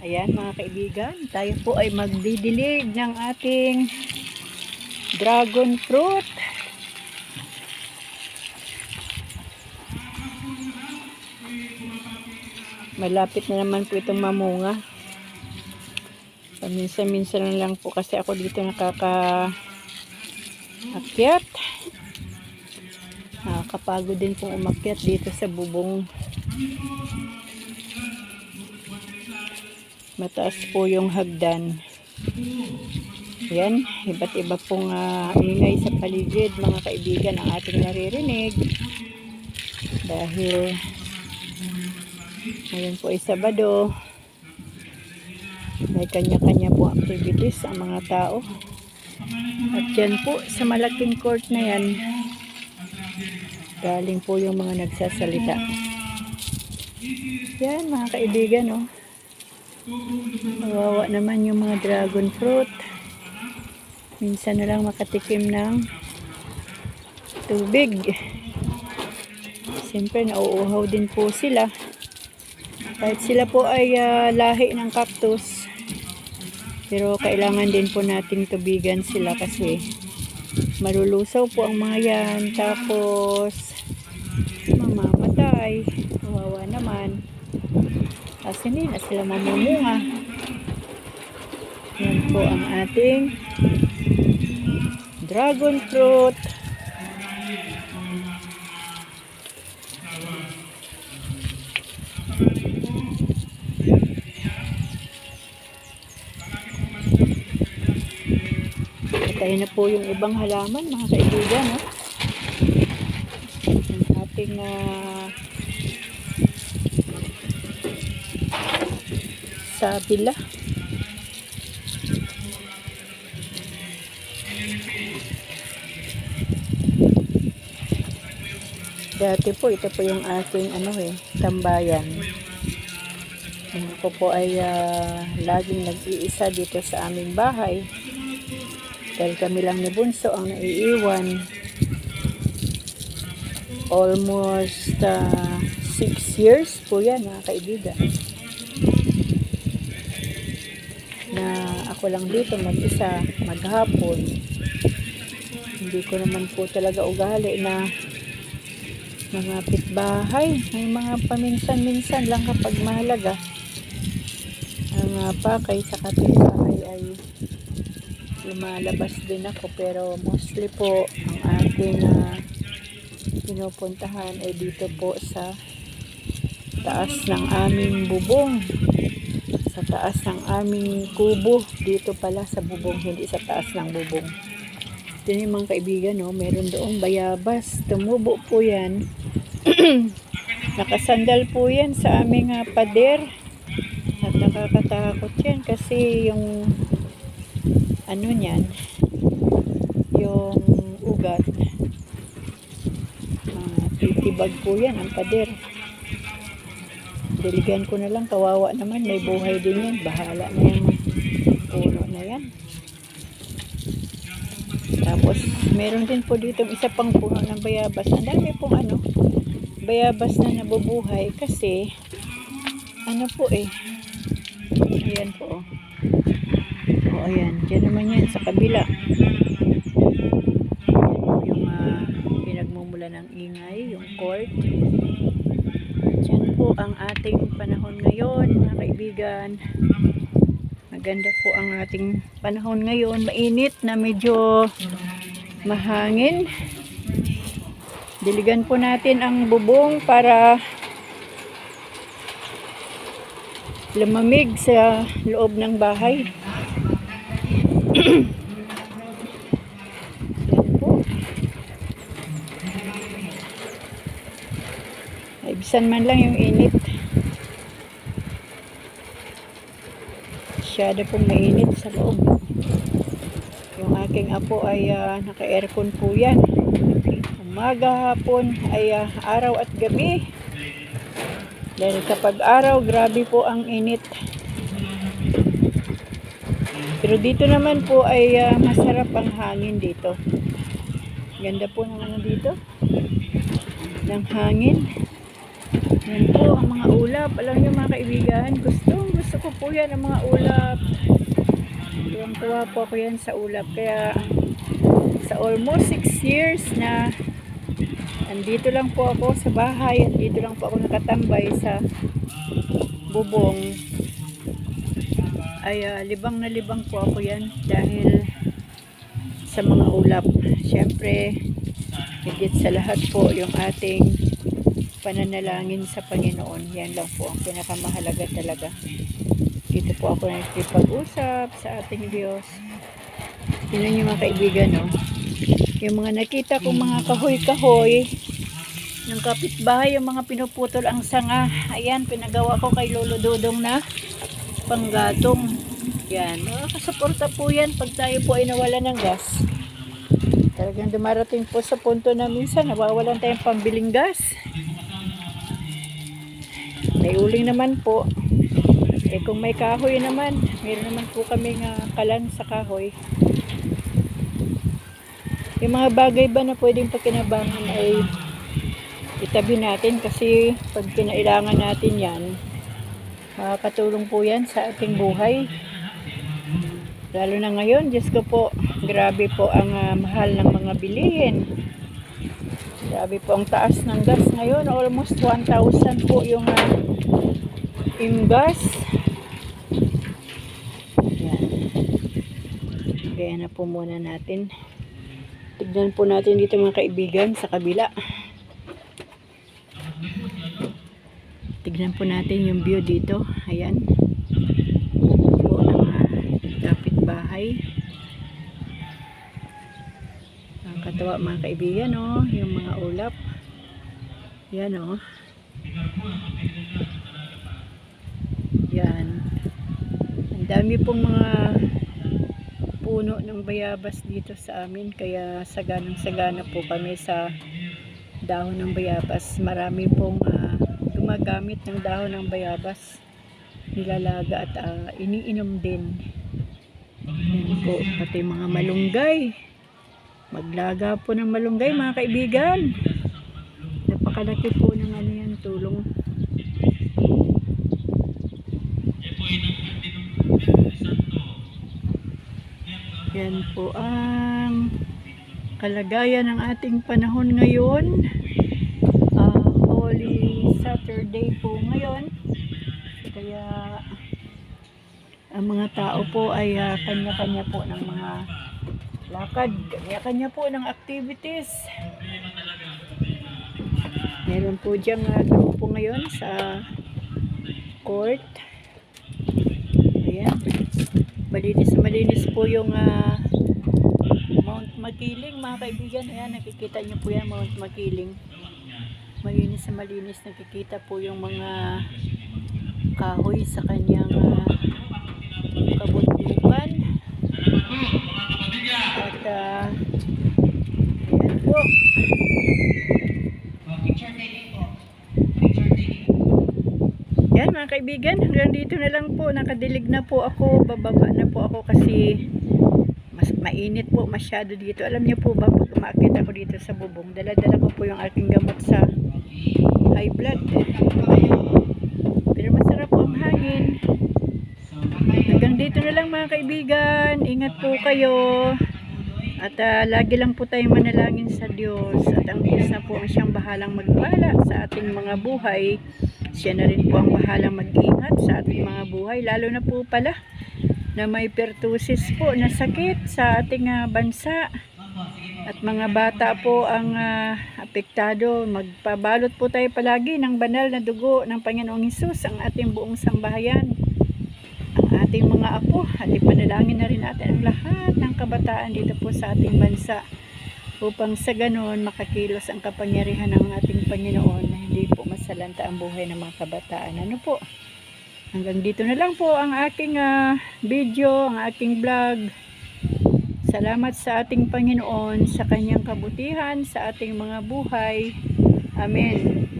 Ayan mga kaibigan, tayo po ay magdidilig ng ating dragon fruit. Malapit na naman po itong mamunga. Paminsan-minsan lang po kasi ako dito nakaka akyat. Nakakapagod din pong umakyat dito sa bubong mataas po yung hagdan. Yan, iba't iba pong ah, ingay sa paligid, mga kaibigan, ang ating naririnig. Dahil ngayon po ay Sabado, may kanya-kanya po activities ang mga tao. At yan po, sa malaking court na yan, galing po yung mga nagsasalita. Yan, mga kaibigan, oh. Kawawa naman yung mga dragon fruit. Minsan na lang makatikim ng tubig. Siyempre, nauuhaw din po sila. Kahit sila po ay ah, lahi ng cactus. Pero kailangan din po nating tubigan sila kasi malulusaw po ang mga yan. Tapos, mamamatay. Kasi hindi na sila mamumunga. Yan po ang ating dragon fruit. Patay na po yung ibang halaman mga kaibigan. No? Ang ating ah, sabila. Dati po, ito po yung aking ano eh, tambayan. Ako po ay ah, laging nag-iisa dito sa aming bahay. Dahil kami lang ni Bunso ang naiiwan. Almost 6 years po yan mga kaibigan. Na ako lang dito mag-isa, maghapon. Hindi ko naman po talaga ugali na mga pitbahay. May mga paminsan-minsan lang kapag mahalaga. Ang uh, pakay sa kapitbahay ay lumalabas din ako pero mostly po ang ating uh, pinupuntahan ay dito po sa taas ng aming bubong sa taas ng aming kubo. Dito pala sa bubong hindi sa taas ng bubong. Ito yung mga kaibigan no? meron doong bayabas. Tumubo po yan. Nakasandal po yan sa aming uh, pader. At nakakatakot yan kasi yung ano niyan yung ugat. Uh, titibag po yan ang pader Diligan ko na lang, kawawa naman, may buhay din yan. Bahala na yung puno na yan. Tapos, meron din po dito isa pang puno ng bayabas. Ang dami pong ano, bayabas na nabubuhay kasi, ano po eh, ayan po. O, ayan, dyan naman yan sa kabila. Yung uh, pinagmumula ng ingay, yung court. Ating panahon ngayon, mga kaibigan. Maganda po ang ating panahon ngayon. Mainit na medyo mahangin. Diligan po natin ang bubong para lumamig sa loob ng bahay. Ibisan man lang yung init. Masyado pong mainit sa loob. Yung aking apo ay ah, naka-aircon po yan. Umaga, hapon, ay ah, araw at gabi. Dahil kapag araw, grabe po ang init. Pero dito naman po ay ah, masarap ang hangin dito. Ganda po ano dito. Ng hangin. Yan po ang mga ulap. Alam niyo mga kaibigan, gusto gusto ko po yan ang mga ulap. Tuwang-tuwa po ako yan sa ulap. Kaya sa almost 6 years na andito lang po ako sa bahay. Andito lang po ako nakatambay sa bubong. Ay ah, libang na libang po ako yan dahil sa mga ulap. Siyempre, higit sa lahat po yung ating pananalangin sa Panginoon. Yan lang po ang pinakamahalaga talaga. Dito po ako nakikipag-usap sa ating Diyos. Tingnan niyo mga kaibigan, no? Yung mga nakita kong mga kahoy-kahoy ng kapitbahay, yung mga pinuputol ang sanga. Ayan, pinagawa ko kay Lolo Dudong na panggatong. Yan, nakakasuporta po yan pag tayo po ay nawala ng gas. Talagang dumarating po sa punto na minsan nawawalan tayong pambiling gas. May uling naman po. Eh kung may kahoy naman, meron naman po kami nga kalan sa kahoy. Yung mga bagay ba na pwedeng pakinabangan ay itabi natin kasi pag kinailangan natin yan, makakatulong po yan sa ating buhay. Lalo na ngayon, Diyos ko po, grabe po ang ah, mahal ng mga bilihin. Grabe po ang taas ng gas ngayon. Almost 1,000 po yung, uh, yung gas. Yan. Kaya na po muna natin. Tignan po natin dito mga kaibigan sa kabila. Tignan po natin yung view dito. Ayan. Po ang uh, kapitbahay. Katawa mga kaibigan, oh, yung mga ulap. Yan, oh. Yan. Ang dami pong mga puno ng bayabas dito sa amin. Kaya saganang sagana po kami sa dahon ng bayabas. Marami pong ah, gumagamit ng dahon ng bayabas. Nilalaga at ah, iniinom din. Yan po, pati mga malunggay. Maglaga po ng malunggay mga kaibigan. Napakalaki po ng ano yan, tulong. Yan po ang kalagayan ng ating panahon ngayon. Ah, Holy Saturday po ngayon. Kaya ang mga tao po ay ah, kanya-kanya po ng mga lakad, kanya-kanya po ng activities. Meron po diyang uh, po ngayon sa court. Ayan. Malinis malinis po yung ah, Mount Makiling, mga kaibigan. Ayan, nakikita niyo po yan, Mount Makiling. Malinis na malinis, nakikita po yung mga kahoy sa kanyang uh, kabundukan. Ah, ayan po. Yan mga kaibigan, hanggang dito na lang po. Nakadilig na po ako. Bababa na po ako kasi mas mainit po masyado dito. Alam niyo po ba pag umaakit ako dito sa bubong, dala-dala ko po yung aking gamot sa high blood. Pero masarap po ang hangin. Hanggang dito na lang mga kaibigan. Ingat po kayo. At ah, lagi lang po tayong manalangin sa Diyos. At ang Diyos na po ang siyang bahalang magpala sa ating mga buhay. Siya na rin po ang bahalang mag-ingat sa ating mga buhay. Lalo na po pala na may pertussis po na sakit sa ating ah, bansa. At mga bata po ang ah, apektado. Magpabalot po tayo palagi ng banal na dugo ng Panginoong Hesus ang ating buong sambahayan ating mga apo at ipanalangin na rin natin ang lahat ng kabataan dito po sa ating bansa upang sa ganon makakilos ang kapangyarihan ng ating Panginoon na hindi po masalanta ang buhay ng mga kabataan. Ano po? Hanggang dito na lang po ang aking ah, video, ang aking vlog. Salamat sa ating Panginoon sa kanyang kabutihan sa ating mga buhay. Amen.